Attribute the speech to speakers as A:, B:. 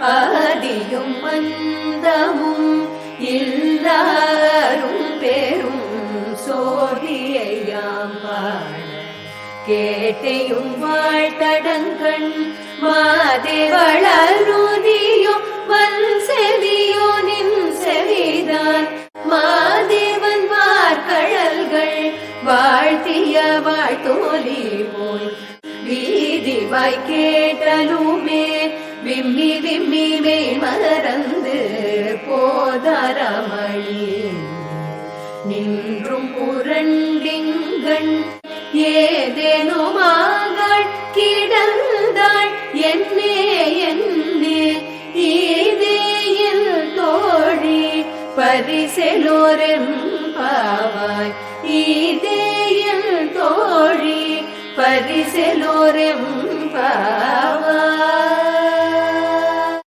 A: அதியும் மந்தமும் இல்லாரும் பெரும் சோதியையாம் பாட. கேட்டையும் வாழ்த்தடங்கண் மாதே வளருதியோ வன் செவியோ நின் செவிதான். மாதேவன் வார்கழல்கள் வாழ்த்திய வாழ்த்தோலி போல் வீதி வாய் கேட்டலும் மறந்து போதரமணி நின்றும் புரண்டிங்கண் ஏதேனுமாகள் கிடந்தாள். என்னே என்னே ஈதேயில் தோழி பரிசெலோரும் பாவாய். ஈதேயில் தோழி பரிசெலோரும்